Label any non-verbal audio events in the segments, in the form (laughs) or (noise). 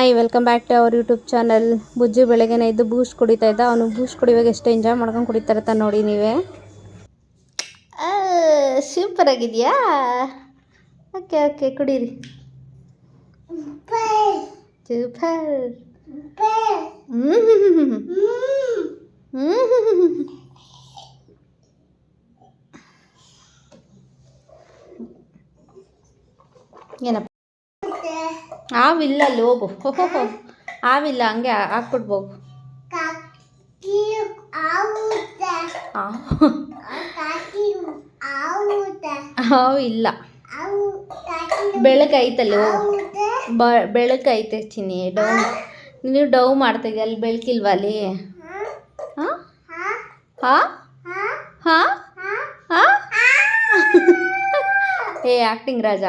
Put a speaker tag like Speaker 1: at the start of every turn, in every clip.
Speaker 1: Hi welcome back to our YouTube channel Bujju ಬೆಳಗ್ಗೆನೇ ಇದ್ದು ಬೂಸ್ಟ್ ಕುಡಿತಾ ಇದ್ದ. ಅವನು ಬೂಸ್ಟ್ ಕುಡಿಯುವಾಗ ಎಷ್ಟು ಎಂಜಾಯ್ ಮಾಡ್ಕೊಂಡು ಕುಡಿತಾರತ್ತ ನೋಡಿ ನೀವೇ. ಸೂಪರ್ ಆಗಿದೆಯಾ? ಓಕೆ ಓಕೆ ಕುಡೀರಿ. ಸೂಪರ್ ಏನಪ್ಪ? ಆವಿಲ್ಲ ಅಲ್ಲಿ ಹೋಗು. ಹಾವಿಲ್ಲ ಹಂಗೆ ಹಾಕ್ಬಿಡ್ಬೋಗು ಹಾವಿಲ್ಲ ಬೆಳಕೈತಲ್ಲಿ ಹೋಗು. ಬ ಬೆಳಕೈತೆ ಚಿನ್ನಿ, ಡೌ ನೀವು ಡೌ ಮಾಡ್ತಾ ಇದೀಯ? ಅಲ್ಲಿ ಬೆಳಕಿಲ್ವಾ ಅಲ್ಲಿ? ಹಾಂ ಹಾಂ ಹಾಂ ಹಾಂ ಏ ಆ್ಯಕ್ಟಿಂಗ್ ರಾಜ.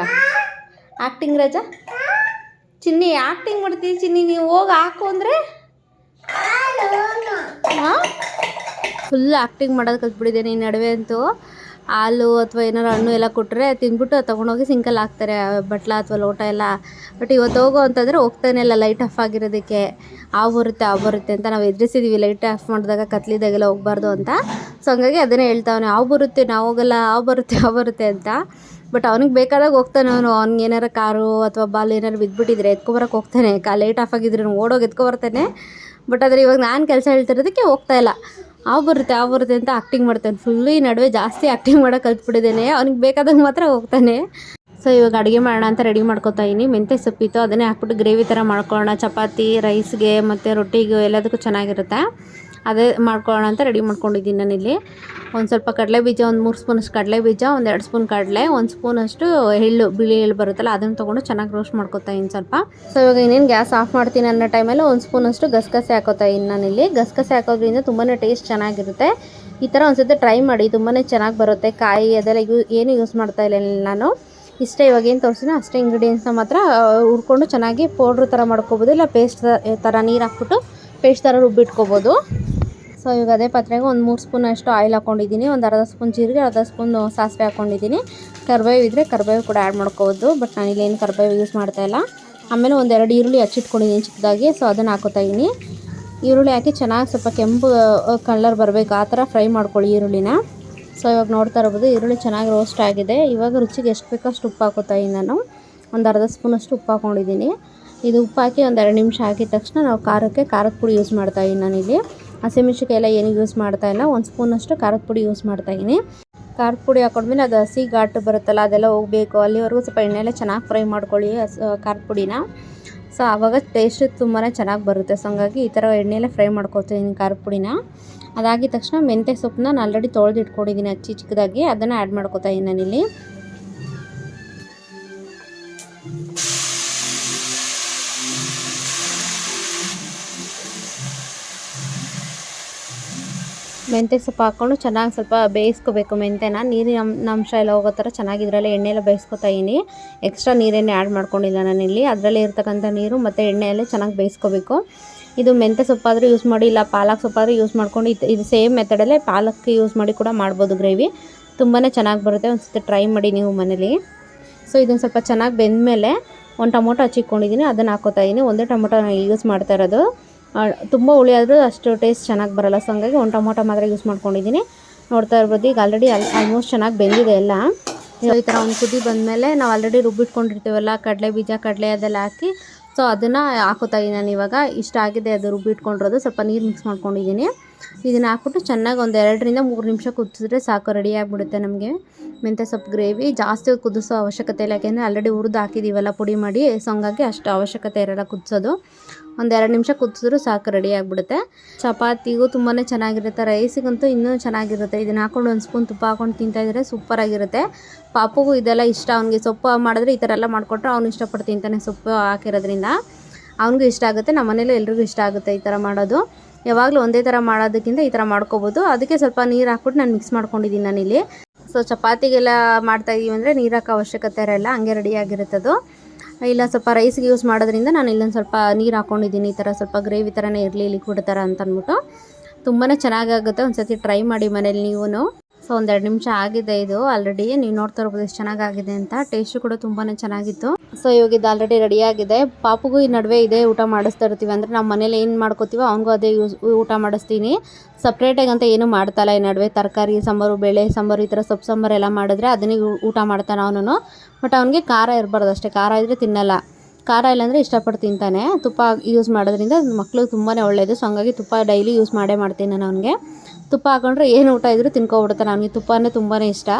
Speaker 1: ಆ್ಯಕ್ಟಿಂಗ್ ರಾಜ? ಚಿನ್ನಿ ಆ್ಯಕ್ಟಿಂಗ್ ಮಾಡ್ತೀವಿ ಚಿನ್ನಿ? ನೀವು ಹೋಗಿ ಹಾಕು ಅಂದರೆ? ಫುಲ್ ಆ್ಯಕ್ಟಿಂಗ್ ಮಾಡೋದು ಕಲ್ತ್ಬಿಟ್ಟಿದ್ದೇನೆ ಈ ನಡುವೆ ಅಂತೂ. ಹಾಲು ಅಥವಾ ಏನಾರು ಹಣ್ಣು ಎಲ್ಲ ಕೊಟ್ಟರೆ ತಿಂದ್ಬಿಟ್ಟು ತೊಗೊಂಡೋಗಿ ಸಿಂಕಲ್ಲಿ ಹಾಕ್ತಾರೆ, ಬಟ್ಲ ಅಥವಾ ಲೋಟ ಎಲ್ಲ. ಬಟ್ ಇವತ್ತು ಹೋಗು ಅಂತಂದರೆ ಹೋಗ್ತಾನೆ ಇಲ್ಲ ಲೈಟ್ ಆಫ್ ಆಗಿರೋದಕ್ಕೆ. ಆ ಬರುತ್ತೆ ಆ ಬರುತ್ತೆ ಅಂತ ನಾವು ಎದುರಿಸಿದ್ದೀವಿ ಲೈಟ್ ಆಫ್ ಮಾಡಿದಾಗ ಕತ್ಲಿದಾಗೆಲ್ಲ ಹೋಗ್ಬಾರ್ದು ಅಂತ. ಸೊ ಹಂಗಾಗಿ ಅದನ್ನೇ ಹೇಳ್ತಾವನೆ ಹಾವು ಬರುತ್ತೆ, ನಾವು ಹೋಗಲ್ಲ, ಹಾವು ಬರುತ್ತೆ ಆ ಬರುತ್ತೆ ಅಂತ. ಬಟ್ ಅವ್ನಿಗೆ ಬೇಕಾದಾಗ ಹೋಗ್ತಾನೆ ಅವನು. ಅವ್ನಿಗೆ ಏನಾರ ಕಾರು ಅಥವಾ ಬಾಲ್ ಏನಾರು ಬಿದ್ದುಬಿಟ್ಟಿದ್ರೆ ಎತ್ಕೊಬರಕ್ಕೆ ಹೋಗ್ತಾನೆ. ಕಾ ಲೇಟ್ ಆಫ್ ಆಗಿದ್ರೆ ಓಡೋಗಿ ಎತ್ಕೊಬರ್ತಾನೆ. ಬಟ್ ಆದರೆ ಇವಾಗ ನಾನು ಕೆಲಸ ಹೇಳ್ತಿರೋದಕ್ಕೆ ಹೋಗ್ತಾ ಇಲ್ಲ. ಹಾವು ಬರುತ್ತೆ ಹಾವು ಬರುತ್ತೆ ಅಂತ ಆ್ಯಕ್ಟಿಂಗ್ ಮಾಡ್ತಾನೆ. ಫುಲ್ಲು ಈ ನಡುವೆ ಜಾಸ್ತಿ ಆ್ಯಕ್ಟಿಂಗ್ ಮಾಡೋಕೆ ಕಲ್ತ್ಬಿಟ್ಟಿದ್ದೇನೆ. ಅವ್ನಿಗೆ ಬೇಕಾದಾಗ ಮಾತ್ರ ಹೋಗ್ತಾನೆ. ಸೊ ಇವಾಗ ಅಡುಗೆ ಮಾಡೋಣ ಅಂತ ರೆಡಿ ಮಾಡ್ಕೊತಾ ಇದ್ದೀನಿ ಮೆಂತ್ಯ ಸೊಪ್ಪಿತ್ತು ಅದನ್ನೇ ಹಾಕ್ಬಿಟ್ಟು ಗ್ರೇವಿ ಥರ ಮಾಡ್ಕೊಳ್ಳೋಣ. ಚಪಾತಿ ರೈಸ್ಗೆ ಮತ್ತು ರೊಟ್ಟಿಗೆ ಎಲ್ಲದಕ್ಕೂ ಚೆನ್ನಾಗಿರುತ್ತೆ. ಅದೇ ಮಾಡ್ಕೊಳ್ಳೋಣ ಅಂತ ರೆಡಿ ಮಾಡ್ಕೊಂಡಿದ್ದೀನಿ ನಾನಿಲ್ಲಿ. ಒಂದು ಸ್ವಲ್ಪ ಕಡಲೆ ಬೀಜ, ಒಂದು ಮೂರು ಸ್ಪೂನಷ್ಟು ಕಡಲೆ ಬೀಜ, ಒಂದು ಎರಡು ಸ್ಪೂನ್ ಕಡಲೆ, ಒಂದು ಸ್ಪೂನಷ್ಟು ಎಳ್ಳು, ಬಿಳಿ ಎಳ್ಳು ಬರುತ್ತಲ್ಲ ಅದನ್ನು ತೊಗೊಂಡು ಚೆನ್ನಾಗಿ ರೋಸ್ಟ್ ಮಾಡ್ಕೊತಾ ಇನ್ನು ಸ್ವಲ್ಪ. ಸೊ ಇವಾಗ ಇನ್ನೇನು ಗ್ಯಾಸ್ ಆಫ್ ಮಾಡ್ತೀನಿ ಅನ್ನೋ ಟೈಮಲ್ಲಿ ಒಂದು ಸ್ಪೂನಷ್ಟು ಗಸಗಸೆ ಹಾಕೋತಾ ಇನ್ನು ನಾನಿಲ್ಲಿ. ಗಸಗಸೆ ಹಾಕೋದ್ರಿಂದ ತುಂಬಾ ಟೇಸ್ಟ್ ಚೆನ್ನಾಗಿರುತ್ತೆ. ಈ ಥರ ಒಂದು ಸತಿ ಟ್ರೈ ಮಾಡಿ ತುಂಬಾ ಚೆನ್ನಾಗಿ ಬರುತ್ತೆ ಕಾಯಿ, ಅದೆಲ್ಲ ಯೂ, ಏನು ಯೂಸ್ ಮಾಡ್ತಾ ಇಲ್ಲ ನಾನು. ಇಷ್ಟೇ ಇವಾಗ ಏನು ತೋರಿಸಿನೋ ಅಷ್ಟೇ ಇಂಗ್ರೀಡಿಯೆಂಟ್ಸ್ನ ಮಾತ್ರ ಹುರ್ಕೊಂಡು ಚೆನ್ನಾಗಿ ಪೌಡ್ರ್ ಥರ ಮಾಡ್ಕೋಬೋದು, ಇಲ್ಲ ಪೇಸ್ಟ್ ಥರ ನೀರು ಹಾಕ್ಬಿಟ್ಟು ಪೇಸ್ಟ್ ಥರ ರುಬ್ಬಿಟ್ಕೋಬೋದು. ಸೊ ಇವಾಗ ಅದೇ ಪಾತ್ರೆಗೆ ಒಂದು ಮೂರು ಸ್ಪೂನ್ ಅಷ್ಟು ಆಯಿಲ್ ಹಾಕೊಂಡಿದ್ದೀನಿ. ಒಂದು ಅರ್ಧ ಸ್ಪೂನ್ ಜೀರಿಗೆ, ಅರ್ಧ ಸ್ಪೂನ್ ಸಾಸಿವೆ ಹಾಕೊಂಡಿದ್ದೀನಿ. ಕರ್ಬೇವು ಇದ್ದರೆ ಕರ್ಬೇವು ಕೂಡ ಆ್ಯಡ್ ಮಾಡ್ಕೋಬೋದು ಬಟ್ ನಾನು ಏನು ಕರ್ಬೇವು ಯೂಸ್ ಮಾಡ್ತಾ ಇಲ್ಲ. ಆಮೇಲೆ ಒಂದೆರಡು ಈರುಳ್ಳಿ ಹಚ್ಚಿಟ್ಕೊಂಡಿದ್ದೀನಿ ಚಿಕ್ಕದಾಗಿ ಸೊ ಅದನ್ನು ಹಾಕೋತಾಯಿದ್ದೀನಿ ಈರುಳ್ಳಿ ಹಾಕಿ ಚೆನ್ನಾಗಿ ಸ್ವಲ್ಪ ಕೆಂಪು ಕಲರ್ ಬರಬೇಕು. ಆ ಥರ ಫ್ರೈ ಮಾಡ್ಕೊಳ್ಳಿ ಈರುಳ್ಳಿನ. ಸೊ ಇವಾಗ ನೋಡ್ತಾ ಇರ್ಬೋದು, ಈರುಳ್ಳಿ ಚೆನ್ನಾಗಿ ರೋಸ್ಟ್ ಆಗಿದೆ. ಇವಾಗ ರುಚಿಗೆ ಎಷ್ಟು ಬೇಕೋ ಅಷ್ಟು ಉಪ್ಪು ಹಾಕೋತಾಯಿದ್ದೀನಿ ನಾನು. ಒಂದು ಅರ್ಧ ಸ್ಪೂನಷ್ಟು ಉಪ್ಪು ಹಾಕೊಂಡಿದ್ದೀನಿ. ಇದು ಉಪ್ಪು ಹಾಕಿ ಒಂದು ಎರಡು ನಿಮಿಷ ಹಾಕಿದ ತಕ್ಷಣ ನಾವು ಖಾರಕ್ಕೆ ಖಾರದ ಪುಡಿ ಯೂಸ್ ಮಾಡ್ತಾ ಇದ್ದೀನಿ ನಾನಿಲ್ಲಿ ಹಸಿಮೆಣ್ಸಿಕಾಯಿ ಏನು ಯೂಸ್ ಮಾಡ್ತಾ ಇಲ್ಲ. ಒಂದು ಸ್ಪೂನಷ್ಟು ಖಾರದ ಪುಡಿ ಯೂಸ್ ಮಾಡ್ತಾ ಇದ್ದೀನಿ ಖಾರದ ಪುಡಿ ಹಾಕೊಂಡ್ಮೇಲೆ ಅದು ಹಸಿ ಘಾಟು ಬರುತ್ತಲ್ಲ, ಅದೆಲ್ಲ ಹೋಗಬೇಕು. ಅಲ್ಲಿವರೆಗೂ ಸ್ವಲ್ಪ ಎಣ್ಣೆಲ್ಲ ಚೆನ್ನಾಗಿ ಫ್ರೈ ಮಾಡ್ಕೊಳ್ಳಿ ಖಾರದ ಪುಡಿನ. ಸೊ ಆವಾಗ ಟೇಸ್ಟ್ ತುಂಬಾ ಚೆನ್ನಾಗಿ ಬರುತ್ತೆ. ಸೊ ಹಂಗಾಗಿ ಈ ಥರ ಎಣ್ಣೆಲ್ಲ ಫ್ರೈ ಮಾಡ್ಕೊತೀನಿ ಖಾರದ ಪುಡಿನ. ಅದಾಗಿದ ತಕ್ಷಣ ಮೆಂತ್ಯ ಸೊಪ್ಪನ್ನ ನಾನು ಆಲ್ರೆಡಿ ತೊಳೆದು ಇಟ್ಕೊಂಡಿದ್ದೀನಿ ಅಚ್ಚಿ ಚಿಕ್ಕದಾಗಿ. ಅದನ್ನು ಆ್ಯಡ್ ಮಾಡ್ಕೊತಾ ಇದ್ದೀನಿ ನಾನಿಲ್ಲಿ. ಮೆಂತ್ಯ ಸೊಪ್ಪು ಹಾಕ್ಕೊಂಡು ಚೆನ್ನಾಗಿ ಸ್ವಲ್ಪ ಬೇಯಿಸ್ಕೋಬೇಕು. ಮೆಂತ್ಯನ ನೀರಿನ ಅಂಶ ಎಲ್ಲ ಹೋಗೋ ಥರ ಚೆನ್ನಾಗಿ ಇದರಲ್ಲಿ ಎಣ್ಣೆ ಎಲ್ಲ ಬೇಯಿಸ್ಕೊತಾ ಇದ್ದೀನಿ ಎಕ್ಸ್ಟ್ರಾ ನೀರನ್ನೇ ಆ್ಯಡ್ ಮಾಡ್ಕೊಂಡಿಲ್ಲ ನಾನಿಲ್ಲಿ ಅದರಲ್ಲಿ ಇರ್ತಕ್ಕಂಥ ನೀರು ಮತ್ತು ಎಣ್ಣೆಯಲ್ಲೇ ಚೆನ್ನಾಗಿ ಬೇಯಿಸ್ಕೋಬೇಕು. ಇದು ಮೆಂತ್ಯ ಸೊಪ್ಪಾದರೂ ಯೂಸ್ ಮಾಡಿ, ಇಲ್ಲ ಪಾಲಕ್ ಸೊಪ್ಪಾದರೂ ಯೂಸ್ ಮಾಡ್ಕೊಂಡು ಇದು ಇದು ಸೇಮ್ ಮೆಥಡಲ್ಲೇ ಪಾಲಕ್ ಯೂಸ್ ಮಾಡಿ ಕೂಡ ಮಾಡ್ಬೋದು ಗ್ರೇವಿ. ತುಂಬಾ ಚೆನ್ನಾಗಿ ಬರುತ್ತೆ. ಒಂದು ಸತಿ ಟ್ರೈ ಮಾಡಿ ನೀವು ಮನೇಲಿ. ಸೊ ಇದನ್ನು ಸ್ವಲ್ಪ ಚೆನ್ನಾಗಿ ಬೆಂದಮೇಲೆ ಒಂದು ಟೊಮೊಟೊ ಹಚ್ಚಿಕೊಂಡಿದ್ದೀನಿ ಅದನ್ನು ಹಾಕೋತಾ ಇದ್ದೀನಿ ಒಂದೇ ಟೊಮೊಟೊ ಯೂಸ್ ಮಾಡ್ತಾ ಇರೋದು. ತುಂಬ ಹುಳಿ ಆದರೂ ಅಷ್ಟು ಟೇಸ್ಟ್ ಚೆನ್ನಾಗಿ ಬರಲ್ಲ. ಸೊ ಹಂಗಾಗಿ ಒಂದು ಟೊಮೊಟೊ ಮಾತ್ರ ಯೂಸ್ ಮಾಡ್ಕೊಂಡಿದ್ದೀನಿ ನೋಡ್ತಾ ಇರ್ಬೋದು, ಈಗ ಆಲ್ರೆಡಿ ಅಲ್ಲಿ ಆಲ್ಮೋಸ್ಟ್ ಚೆನ್ನಾಗಿ ಬೆಂದಿದೆ ಎಲ್ಲ. ಈ ಥರ ಒಂದು ಕುದಿ ಬಂದಮೇಲೆ ನಾವು ಆಲ್ರೆಡಿ ರುಬ್ಬಿಟ್ಕೊಂಡಿರ್ತೀವಲ್ಲ ಕಡಲೆ ಬೀಜ, ಕಡಲೆ ಅದೆಲ್ಲ ಹಾಕಿ. ಸೊ ಅದನ್ನು ಹಾಕೋತಾ ಇದ್ದೀನಿ ನಾನು ಇವಾಗ. ಇಷ್ಟ ಆಗಿದೆ ಅದು ರುಬ್ಬಿಟ್ಕೊಂಡಿರೋದು ಸ್ವಲ್ಪ ನೀರು ಮಿಕ್ಸ್ ಮಾಡ್ಕೊಂಡಿದ್ದೀನಿ ಇದನ್ನು ಹಾಕ್ಬಿಟ್ಟು ಚೆನ್ನಾಗಿ ಒಂದು ಎರಡರಿಂದ ಮೂರು ನಿಮಿಷ ಕುದಿಸಿದ್ರೆ ಸಾಕು ರೆಡಿ ಆಗಿಬಿಡುತ್ತೆ ನಮಗೆ. ಮೆಂತ್ಯ ಸೊಪ್ಪು ಗ್ರೇವಿ ಜಾಸ್ತಿ ಕುದಿಸೋ ಅವಶ್ಯಕತೆ ಇಲ್ಲ, ಯಾಕೆಂದರೆ ಆಲ್ರೆಡಿ ಹುರಿದು ಹಾಕಿದ್ದೀವಲ್ಲ ಪುಡಿ ಮಾಡಿ ಸೊ ಹಂಗಾಗಿ ಅಷ್ಟು ಅವಶ್ಯಕತೆ ಇರೋಲ್ಲ ಕುದಿಸೋದು. ಒಂದು ಎರಡು ನಿಮಿಷ ಕುದಿಸಿದ್ರು ಸಾಕು ರೆಡಿ ಆಗಿಬಿಡುತ್ತೆ. ಚಪಾತಿಗೂ ತುಂಬಾ ಚೆನ್ನಾಗಿರುತ್ತೆ ರೈಸಿಗಂತೂ ಇನ್ನೂ ಚೆನ್ನಾಗಿರುತ್ತೆ. ಇದನ್ನು ಹಾಕೊಂಡು ಒಂದು ಸ್ಪೂನ್ ತುಪ್ಪ ಹಾಕೊಂಡು ತಿಂತಾಯಿದ್ರೆ ಸೂಪರಾಗಿರುತ್ತೆ ಪಾಪುಗೂ ಇದೆಲ್ಲ ಇಷ್ಟ, ಅವ್ನಿಗೆ ಸೊಪ್ಪು ಮಾಡಿದ್ರೆ ಈ ಥರ ಎಲ್ಲ ಮಾಡಿಕೊಟ್ರೆ ಅವ್ನು ಇಷ್ಟಪಟ್ಟು ತಿಂತಾನೆ ಸೊಪ್ಪು ಹಾಕಿರೋದ್ರಿಂದ. ಅವ್ನಿಗೂ ಇಷ್ಟ ಆಗುತ್ತೆ ನಮ್ಮ ಮನೇಲಿ ಎಲ್ರಿಗೂ ಇಷ್ಟ ಆಗುತ್ತೆ ಈ ಥರ ಮಾಡೋದು. ಯಾವಾಗಲೂ ಒಂದೇ ಥರ ಮಾಡೋದಕ್ಕಿಂತ ಈ ಥರ ಮಾಡ್ಕೋಬೋದು. ಅದಕ್ಕೆ ಸ್ವಲ್ಪ ನೀರು ಹಾಕ್ಬಿಟ್ಟು ನಾನು ಮಿಕ್ಸ್ ಮಾಡ್ಕೊಂಡಿದ್ದೀನಿ ನಾನಿಲ್ಲಿ ಸೊ ಚಪಾತಿಗೆಲ್ಲ ಮಾಡ್ತಾಯಿದ್ದೀವಿ ಅಂದರೆ ನೀರು ಹಾಕೋ ಅವಶ್ಯಕತೆ ಇರೋಲ್ಲ, ಹಂಗೆ ರೆಡಿಯಾಗಿರುತ್ತದು ಇಲ್ಲ, ಸ್ವಲ್ಪ ರೈಸ್ಗೆ ಯೂಸ್ ಮಾಡೋದ್ರಿಂದ ನಾನು ಇಲ್ಲೊಂದು ಸ್ವಲ್ಪ ನೀರು ಹಾಕ್ಕೊಂಡಿದ್ದೀನಿ ಈ ಥರ ಸ್ವಲ್ಪ ಗ್ರೇವಿ ಥರನೇ ಇರಲಿ ಲಿಕ್ವಿಡ್ ಥರ ಅಂತ ಅಂದ್ಬಿಟ್ಟು. ತುಂಬಾ ಚೆನ್ನಾಗಾಗುತ್ತೆ ಒಂದು ಸತಿ ಟ್ರೈ ಮಾಡಿ ಮನೇಲಿ ನೀವು ಸೊ ಒಂದೆರಡು ನಿಮಿಷ ಆಗಿದೆ ಇದು. ಆಲ್ರೆಡಿ ನೀವು ನೋಡ್ತಾ ಇರ್ಬೋದು ಎಷ್ಟು ಚೆನ್ನಾಗಾಗಿದೆ ಅಂತ. ಟೇಸ್ಟು ಕೂಡ ತುಂಬಾ ಚೆನ್ನಾಗಿತ್ತು. ಸೊ ಇವಾಗ ಇದು ಆಲ್ರೆಡಿ ರೆಡಿ ಆಗಿದೆ. ಪಾಪುಗೂ ಈ ನಡುವೆ ಇದೆ ಊಟ ಮಾಡಿಸ್ತಾ ಇರ್ತೀವಿ ಅಂದರೆ ನಮ್ಮ ಮನೇಲಿ ಏನು ಮಾಡ್ಕೋತೀವೋ ಅವನಿಗೂ ಅದೇ ಯೂಸ್ ಊಟ ಮಾಡಿಸ್ತೀನಿ. ಸಪ್ರೇಟಾಗಿ ಅಂತ ಏನು ಮಾಡ್ತಾಯಿಲ್ಲ ಈ ನಡುವೆ. ತರಕಾರಿ, ಸಾಂಬಾರು, ಬೇಳೆ ಸಾಂಬಾರು ಈ ಥರ ಸೊಪ್ಪು ಸಾಂಬಾರು ಎಲ್ಲ ಮಾಡಿದ್ರೆ ಅದನ್ನೇ ಊಟ ಮಾಡ್ತಾನೆ ಅವನು ಬಟ್ ಅವನಿಗೆ ಖಾರ ಇರಬಾರ್ದು ಅಷ್ಟೇ. ಖಾರ ಇದ್ದರೆ ತಿನ್ನಲ್ಲ. ಖಾರ ಇಲ್ಲಾಂದರೆ ಇಷ್ಟಪಟ್ಟು ತಿಂತಾನೆ. ತುಪ್ಪ ಯೂಸ್ ಮಾಡೋದ್ರಿಂದ ಮಕ್ಕಳು ತುಂಬಾ ಒಳ್ಳೆಯದು ಸೊ ಹಂಗಾಗಿ ತುಪ್ಪ ಡೈಲಿ ಯೂಸ್ ಮಾಡೇ ಮಾಡ್ತೀನಿ ನಾನು ಅವನಿಗೆ. ತುಪ್ಪ ಹಾಕೊಂಡ್ರೆ ಏನು ಊಟ ಇದ್ದರೂ ತಿನ್ಕೊಬಿಡ್ತಾನೆ ಅವನಿಗೆ ತುಪ್ಪನೇ ತುಂಬಾ ಇಷ್ಟ.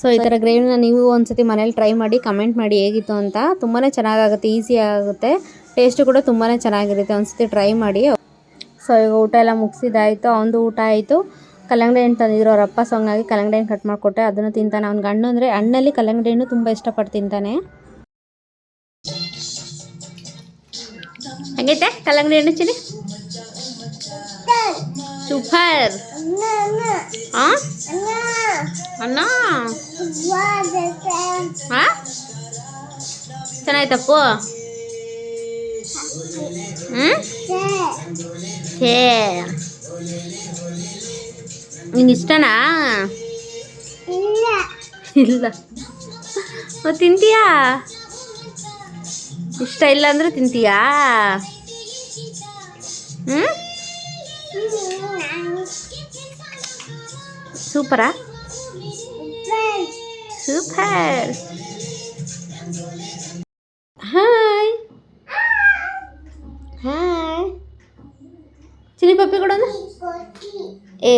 Speaker 1: ಸೊ ಈ ಥರ ಗ್ರೇವಿನ ನೀವು ಒಂದ್ಸತಿ ಮನೇಲಿ ಟ್ರೈ ಮಾಡಿ ಕಮೆಂಟ್ ಮಾಡಿ ಹೇಗಿತ್ತು ಅಂತ ತುಂಬಾ ಚೆನ್ನಾಗಾಗುತ್ತೆ ಈಸಿ ಆಗುತ್ತೆ. ಟೇಸ್ಟು ಕೂಡ ತುಂಬಾ ಚೆನ್ನಾಗಿರುತ್ತೆ. ಒಂದ್ಸತಿ ಟ್ರೈ ಮಾಡಿ. ಸೊ ಈಗ ಊಟ ಎಲ್ಲ ಮುಗಿಸಿದಾಯಿತು ಅವನದು ಊಟ ಆಯಿತು. ಕಲ್ಲಂಗಡಿ ಹಣ್ಣು ತಂದಿದ್ರು ಅವರಪ್ಪ. ಸೊ ಹಂಗಾಗಿ ಕಲ್ಲಂಗಡಿ ಹಣ್ಣು ಕಟ್ ಮಾಡಿಕೊಟ್ಟೆ. ಅದನ್ನು ತಿಂತಾನೆ. ಅವ್ನಿಗೆ ಹಣ್ಣು ಅಂದರೆ ಹಣ್ಣಲ್ಲಿ ಕಲ್ಲಂಗಡಿ ಹಣ್ಣು ತುಂಬ ಇಷ್ಟಪಟ್ಟು ತಿಂತಾನೆ. ಹೆಂಗೈತೆ? ಕಲ್ಲಂಗಡಿ ಹಣ್ಣು ಚಿಲಿ ಸೂಪರ್. ಆ? ಅಣ್ಣ ಆ? ಚೆನ್ನಾಯ್ತಪ್ಪು ಹ್ಞೂ ಛೇ. ನಿಂಗೆ ಇಷ್ಟನಾ? ಇಲ್ಲ. ಮತ್ತೆ ತಿಂತೀಯಾ? ಇಷ್ಟ ಇಲ್ಲ ಅಂದ್ರೆ ತಿಂತೀಯಾ? ಹ್ಞೂ ಸೂಪರಾ? ಸೂಪರ್. ಹಾಯ್. ಹಾಯ್. ಚಿನಿ ಪಪ್ಪಿ ಕೊಡೋಣ? ಏ.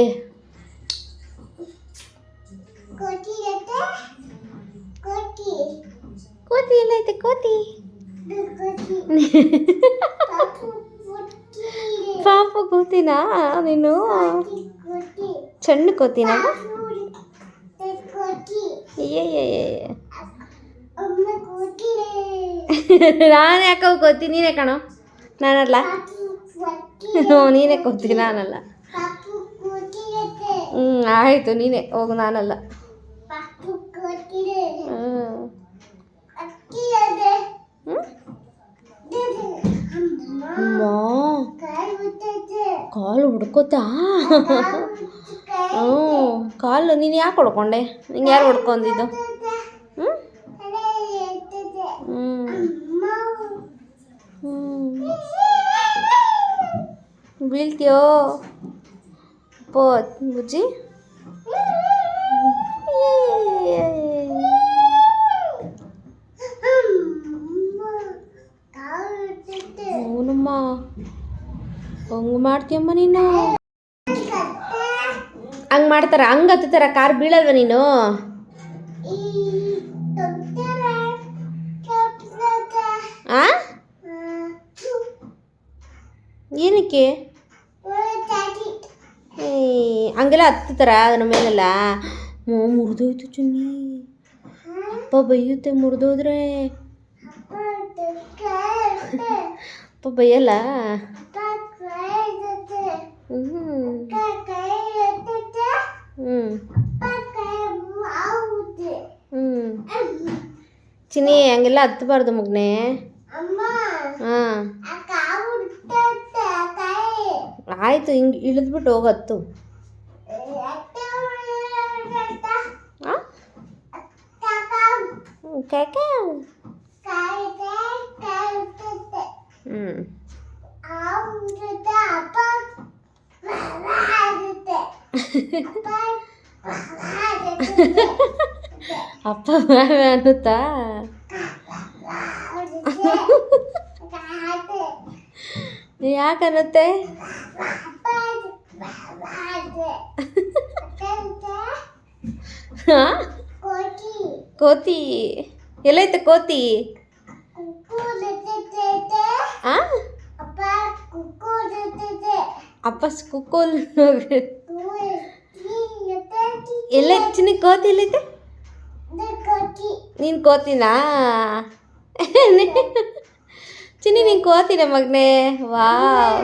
Speaker 1: ಕೋತಿನಾ ನೀನು ಸಣ್ಣ ಕೋತಿನಾ ನಾನು ಯಾಕೋ ಕೋತಿ, ನೀನೇ ಕಣೋ? ನಾನಲ್ಲ? ಹ್ಞೂ ನೀನೇ ಕೋತಿ, ನಾನಲ್ಲ. ಹ್ಞೂ ಆಯಿತು, ನೀನೇ, ಹೋಗು, ನಾನಲ್ಲ ಹ್ಞೂ ಅಮ್ಮ ಕಾಲು ಹುಡ್ಕೋತಾ ಹ್ಞೂ ಕಾಲು ನೀನು ಯಾಕೆ ಹೊಡ್ಕೊಂಡೆ? ನಿಂಗೆ ಯಾರು ಹೊಡ್ಕೊಂಡಿದ್ದು ಹ್ಞೂ ಹ್ಞೂ ಬೀಳ್ತೀಯೋ? ಪೋ ಬುಜ್ಜಿ ಅವನಮ್ಮ ಹಂಗೆ ಮಾಡ್ತೀಯಮ್ಮ ನೀನು? ಹಂಗೆ ಮಾಡ್ತಾರ? ಹಂಗೆ ಹತ್ತಾರ ಕಾರ್ ಬೀಳಲ್ವ ನೀನು? ಆ? ಏನಕ್ಕೆ? ಹಂಗೆಲ್ಲ ಹತ್ತಾರ ಅದ್ರ ಮೇಲೆಲ್ಲ? ಮುರಿದೋಯ್ತು ಚುನ್ನಿ. ಅಪ್ಪ ಬೈಯುತ್ತೆ ಮುರಿದೋದ್ರೆ. ಅಪ್ಪ ಬೈಯಲ್ಲ? ಹ್ಞೂ ಹ್ಞೂ ಹ್ಞೂ ಚಿನ್ನಿ ಹಂಗೆಲ್ಲ ಹತ್ತಬಾರ್ದು ಮಗನೇ ಹಾಂ ಆಯಿತು ಹಿಂಗೆ ಇಳಿದ್ಬಿಟ್ಟು ಹೋಗತ್ತು ಹಾಂ ಕಾಕ ಹ್ಞೂ (laughs) ಅಪ್ಪ ಮಾವೆ ಅನ್ನುತ್ತಾ? ಯಾಕನ್ನುತ್ತೆ ಕೋತಿ. ಎಲ್ಲೈತೆ ಕೋತಿ? ಆ? ಅಪ್ಪ ಕುಕ್ಕುಲ್ ಎಲ್ಲ ಚಿನ್ನ ಕೋತಿ ಎಲ್ಲೈತೆ ನೀನು ಕೋತಿನಾ? ಚಿನ್ನಿ ನೀನು ಕೋತಿನ ಮಗನೇ. ವಾವ್.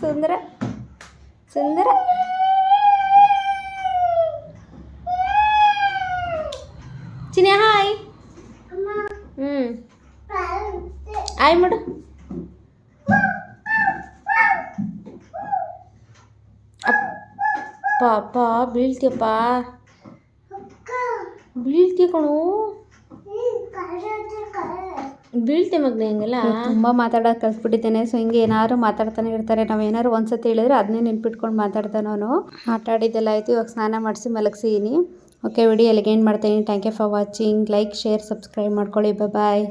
Speaker 1: ಸುಂದರ. സുന്ദര ചിന ഹായ് ആയി മുട ಪಾಪ ಬೀಳ್ತೀಯಪ್ಪ ಬೀಳ್ತೀಯ ಕಣು ಬೀಳ್ತೀಯ ಮಗ್ನೆ ಹಂಗೆಲ್ಲ? ತುಂಬ ಮಾತಾಡೋದು ಕಲ್ತ್ಬಿಟ್ಟಿದ್ದೇನೆ. ಸೊ ಹಿಂಗೆ ಏನಾದ್ರು ಮಾತಾಡ್ತಾನೆ ಇರ್ತಾರೆ. ನಾವು ಏನಾದ್ರು ಒಂದ್ಸತಿ ಹೇಳಿದ್ರೆ ಅದನ್ನೇ ನೆನ್ಪಿಟ್ಕೊಂಡು ಮಾತಾಡ್ತಾನೆ ಅವನು. ಮಾತಾಡಿದ್ದೆಲ್ಲ ಆಯ್ತು. ಆಯಿತು ಇವಾಗ ಸ್ನಾನ ಮಾಡಿಸಿ ಮಲಗಿಸಿದ್ದೀನಿ ಓಕೆ ವಿಡಿಯೋ ಎಲ್ಲಿಗೆ ಏನು ಮಾಡ್ತೀನಿ. Thank you for watching like share subscribe ಮಾಡ್ಕೊಳ್ಳಿ. ಬಾಯ್